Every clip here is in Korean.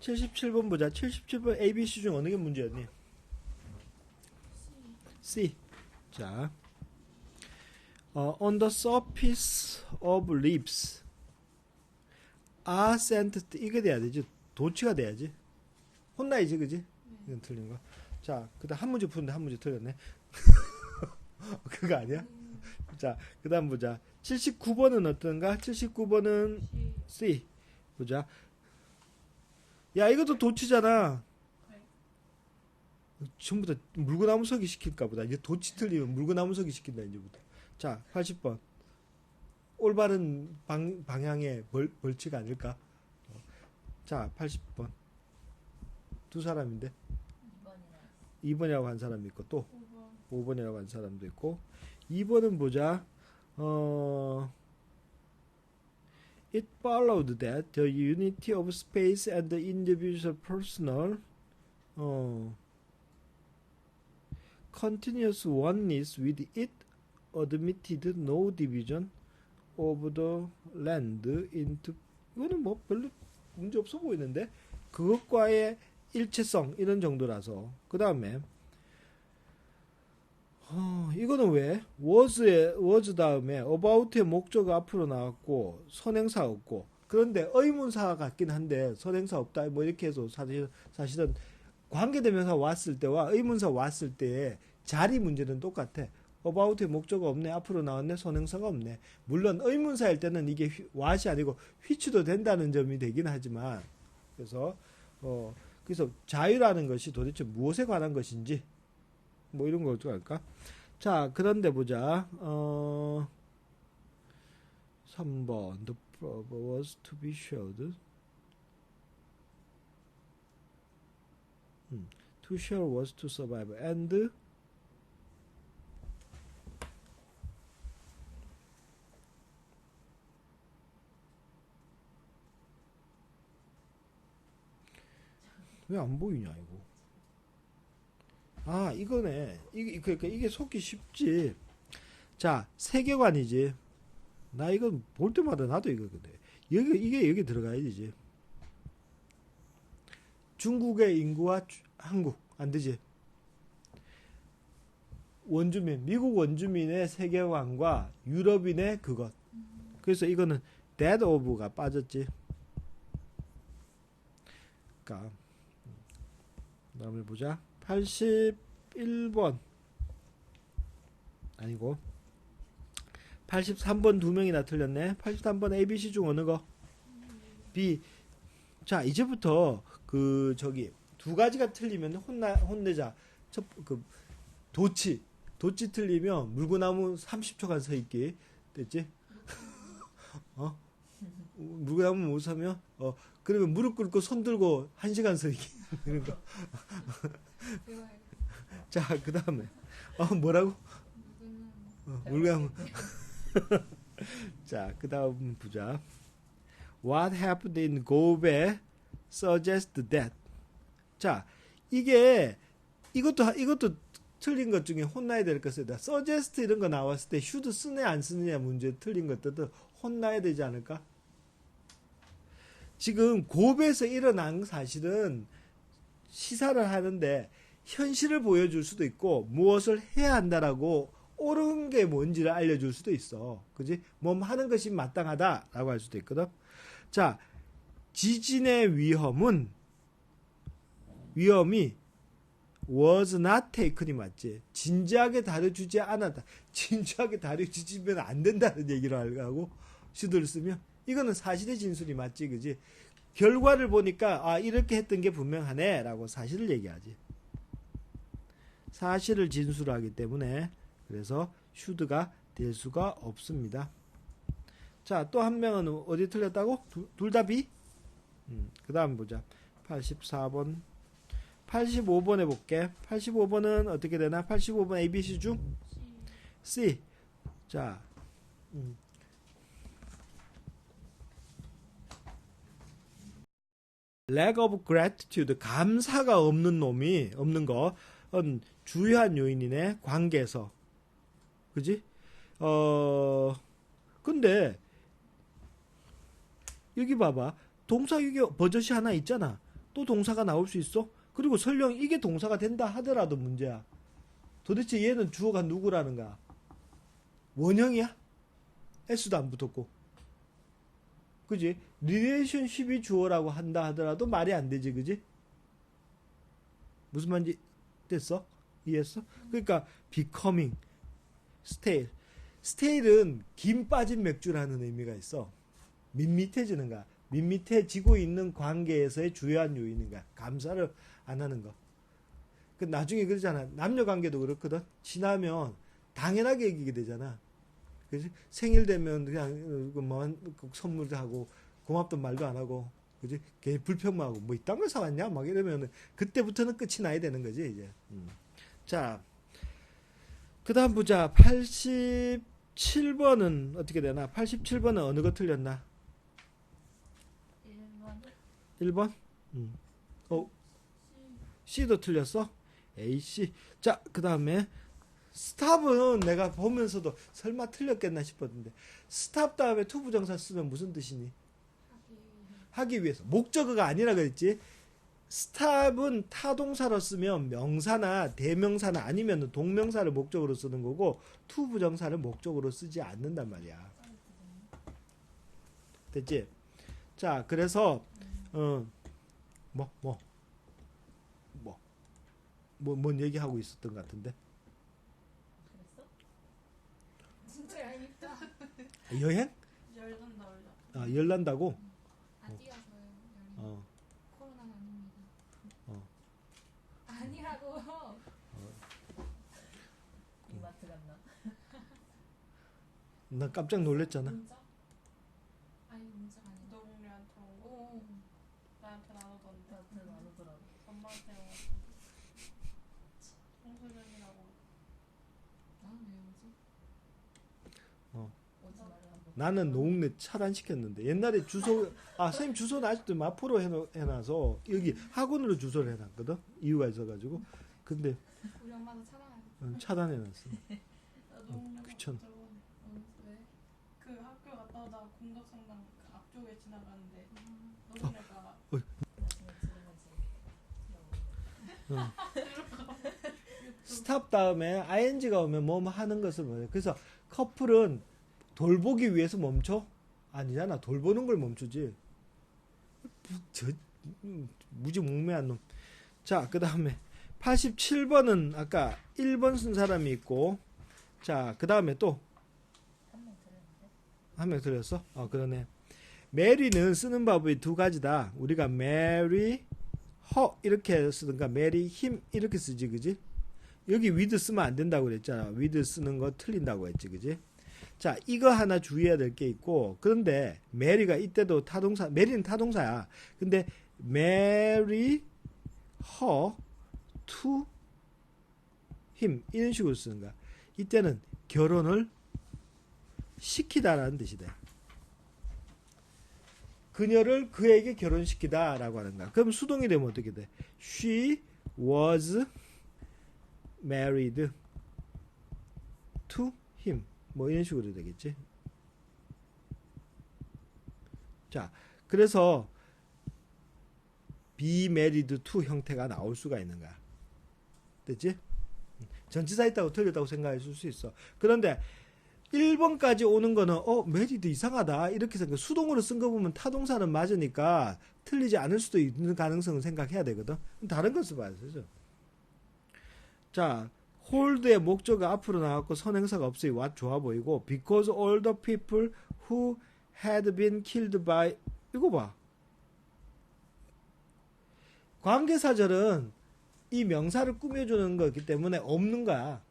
77번 보자. 77번 ABC 중 어느 게 문제였니? C. 자. 어, on the surface of leaves are sent 이게 돼야 되지. 도치가 돼야지. 혼나야지, 그지? 이건 틀린 거. 자, 그다음 한 문제 푸는데 한 문제 틀렸네. 그거 아니야? 자, 그다음 보자. 79번은 어떤가? 79번은 C. 보자. 야, 이것도 도치잖아. 전부 다 물구나무 서기 시킬까 보다. 이제 도치 틀리면 물구나무 서기 시킨다, 이제부터. 자, 80번. 올바른 방, 방향의 벌, 벌칙 아닐까? 어. 자, 80번. 두 사람인데. 2번이라고 한 사람이 있고, 또 5번이라고 한 사람도 있고. 2번은 보자. 어, It followed that the unity of space and the individual personal 어, continuous oneness with it admitted no division of the land into 이거는 뭐 별로 문제 없어 보이는데 그것과의 일체성 이런 정도라서 그 다음에 어, 이거는 왜? was에 was 다음에 about의 목적 앞으로 나왔고 선행사 없고. 그런데 의문사 같긴 한데 선행사 없다. 뭐 이렇게 해서 사실 사실은 관계대명사 왔을 때와 의문사 왔을 때의 자리 문제는 똑같아. about의 목적가 없네. 앞으로 나왔네. 선행사가 없네. 물론 의문사일 때는 이게 휘- what이 아니고 which도 된다는 점이 되긴 하지만 그래서 어 그래서 자유라는 것이 도대체 무엇에 관한 것인지 뭐 이런 거 어떡할까 자 그런데 보자 어 3번 the proverb was to be showed 음, to share was to survive and 왜 안 보이냐 이거 아 이거네. 이게 그러니까 이게 속기 쉽지. 자 세계관이지. 나 이거 볼 때마다 나도 이거 근데. 여기 이게 여기 들어가야 되지. 중국의 인구와 주- 한국 안 되지. 원주민 미국 원주민의 세계관과 유럽인의 그것. 그래서 이거는 that of가 빠졌지. 그러니까 다음에 보자 81번. 아니고. 83번 두 명이나 틀렸네. 83번 ABC 중 어느 거? B. 자 이제부터 그 저기 두 가지가 틀리면 혼나 혼내자. 첫 그 도치. 도치 틀리면 물구나무 30초간 서 있기. 됐지? 어? 물구나무 못 서면? 어. 그러면 무릎 꿇고 손 들고 한 시간 서 있기. 거 자, 그 다음에, 어, 뭐라고? 어, 물감. 자, 그 다음 보자. What happened in Gobe suggests that. 자, 이게, 이것도, 이것도 틀린 것 중에 혼나야 될 것이다. suggest 이런 거 나왔을 때 should 쓰네, 안 쓰느냐 문제 틀린 것들도 혼나야 되지 않을까? 지금 고베에서 일어난 사실은 시사를 하는데 현실을 보여줄 수도 있고 무엇을 해야 한다라고 옳은 게 뭔지를 알려줄 수도 있어. 그지? 몸 하는 것이 마땅하다라고 할 수도 있거든. 자, 지진의 위험은 위험이 was not taken이 맞지. 진지하게 다뤄주지 않았다. 진지하게 다뤄주지면 안 된다는 얘기를 하고 should를 쓰면 이거는 사실의 진술이 맞지, 그지? 결과를 보니까 아 이렇게 했던 게 분명하네라고 사실을 얘기하지. 사실을 진술하기 때문에 그래서 should가 될 수가 없습니다. 자, 또 한 명은 어디 틀렸다고? 둘 다 B? 음, 그 다음 보자. 84번. 85번 해볼게. 85번은 어떻게 되나? 85번 ABC 중? C. 자, 음. lack of gratitude, 감사가 없는 놈이, 없는 거, 은 주요한 요인이네, 관계에서. 그지? 어, 근데, 여기 봐봐. 동사 여기 버젓이 하나 있잖아. 또 동사가 나올 수 있어? 그리고 설령 이게 동사가 된다 하더라도 문제야. 도대체 얘는 주어가 누구라는가? 원형이야? s도 안 붙었고. 그지? relationship이 주어라고 한다 하더라도 말이 안 되지, 그지? 무슨 말인지 됐어? 이해했어? 그러니까 becoming, stale. stale은 김 빠진 맥주라는 의미가 있어. 밋밋해지는 거야. 밋밋해지고 있는 관계에서의 주요한 요인인 거야. 감사를 안 하는 거. 그 나중에 그러잖아. 남녀 관계도 그렇거든. 지나면 당연하게 얘기게 되잖아. 그지? 생일 되면 그냥 그뭐 선물도 하고 고맙던 말도 안 하고 그지? 걔 불평만 하고 뭐 이딴 걸 사왔냐? 막 이러면 그때부터는 끝이 나야 되는 거지 이제. 음. 자, 그다음 보자. 87번은 어떻게 되나? 87번은 어느 거 틀렸나? 1번 1번? 음. 어, C도 틀렸어? A, C. 자, 그 다음에 스탑은 내가 보면서도 설마 틀렸겠나 싶었는데 스탑 다음에 투 부정사 쓰면 무슨 뜻이니? 하기 위해서 목적어가 아니라 그랬지. 스탑은 타동사로 쓰면 명사나 대명사나 아니면 동명사를 목적으로 쓰는 거고 투 부정사를 목적으로 쓰지 않는단 말이야. 됐지? 자, 그래서 어, 뭐, 뭐, 뭐, 뭐, 뭔 얘기하고 있었던 것 같은데 여행? 열난다 열나. 아, 열난다고? 아 뛰어서요 얄밉 어, 코로나는 아닙니다 어. 아니라고 이마트 갔나? 나 깜짝 놀랐잖아. 문자? 아니 문자가 아니고 너웅이한테 오고 오 나한테 나누던데. 나한테 나누더라고. 엄마한테 오고. 홍수년이라고. 나는 왜 오지? 오지 말라 한번. 나는 노웅래 차단시켰는데 옛날에 주소 아 선생님 주소는 아직도 마포로 해놓, 해놔서 여기 학원으로 주소를 해놨거든 이유가 있어가지고 근데 우리 엄마도 차단하고 어, 차단해놨어 홍래 귀찮아. 어, 왜? 그 학교 갔다 오다가 공덕성당 그 앞쪽에 지나가는데 음, 너웅래가 나중에 들으면서 스탑 다음에 ing가 오면 뭐 하는 것을 뭐해 그래서 커플은 돌보기 위해서 멈춰? 아니잖아. 돌보는 걸 멈추지. 부- 저 음, 무지몽매한 놈 자 그 다음에 87번은 아까 1번 쓴 사람이 있고. 자 그 다음에 또. 한 명 들렸어? 어, 그러네. 메리는 쓰는 방법이 두 가지다. 우리가 메리, 허 이렇게 쓰든가 메리, 힘 이렇게 쓰지, 그지? 여기 위드 쓰면 안 된다고 그랬잖아. 위드 쓰는 거 틀린다고 했지, 그지? 자, 이거 하나 주의해야 될 게 있고, 그런데 메리가 이때도 타동사, 메리는 타동사야. 근데 메리, 허, 투, 힘 이런 식으로 쓰는 거야. 이때는 결혼을 시키다라는 뜻이 돼. 그녀를 그에게 결혼시키다라고 하는 거야. 그럼 수동이 되면 어떻게 돼? She was married to him. 뭐 이런 식으로 되겠지. 자, 그래서 be married to 형태가 나올 수가 있는 거야. 됐지? 전치사 있다고 틀렸다고 생각했을 수 있어. 그런데 1번까지 오는 거는 어 메리드 이상하다. 이렇게 생각 수동으로 쓴 거 보면 타동사는 맞으니까 틀리지 않을 수도 있는 가능성을 생각해야 되거든. 다른 거 써봐야 되죠. 자 홀드의 목적가 앞으로 나왔고 선행사가 없으니 what 좋아 보이고 because all the people who had been killed by 이거 봐. 관계사절은 이 명사를 꾸며주는 거기 때문에 없는 거야.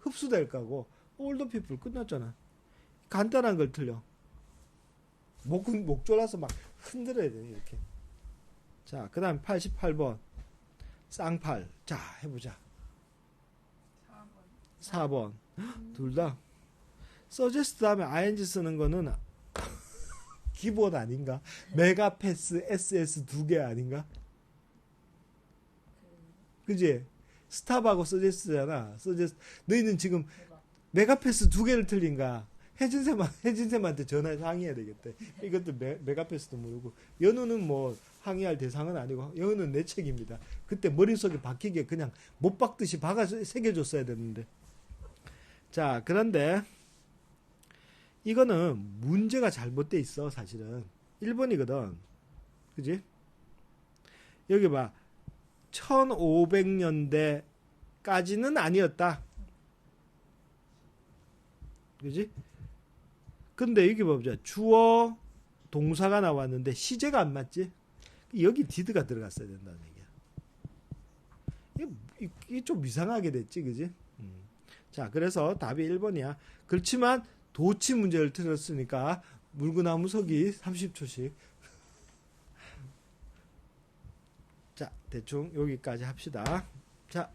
흡수될 거고 올더 피플 끝났잖아. 간단한 걸 틀려. 목, 목 졸라서 막 흔들어야 돼, 이렇게. 자, 그 다음 88번. 쌍팔. 자, 해 보자. 4번. 4번. 둘 다. 서제스트 다음에 ing 쓰는 거는 기본 아닌가? 메가패스 SS 두 개 아닌가? 그지? 스탑하고 서제스트잖아. 서제스트. 너희는 지금. 메가패스 두 개를 틀린가? 혜진쌤 혜진쌤한테 전화해서 항의해야 되겠대. 이것도 매, 메가패스도 모르고 연우는 뭐 항의할 대상은 아니고 연우는 내 책입니다. 그때 머릿속에 박히게 그냥 못 박듯이 박아 새겨줬어야 됐는데. 자 그런데 이거는 문제가 잘못돼 있어 사실은 1번이거든. 그지? 여기 봐. 1500년대까지는 아니었다. 그지? 근데 여기 보자. 주어, 동사가 나왔는데 시제가 안 맞지? 여기 디드가 들어갔어야 된다는 얘기야. 이게, 이게 좀 이상하게 됐지, 그지? 음. 자, 그래서 답이 1번이야. 그렇지만 도치 문제를 틀었으니까 물구나무 서기 30초씩. 자, 대충 여기까지 합시다. 자,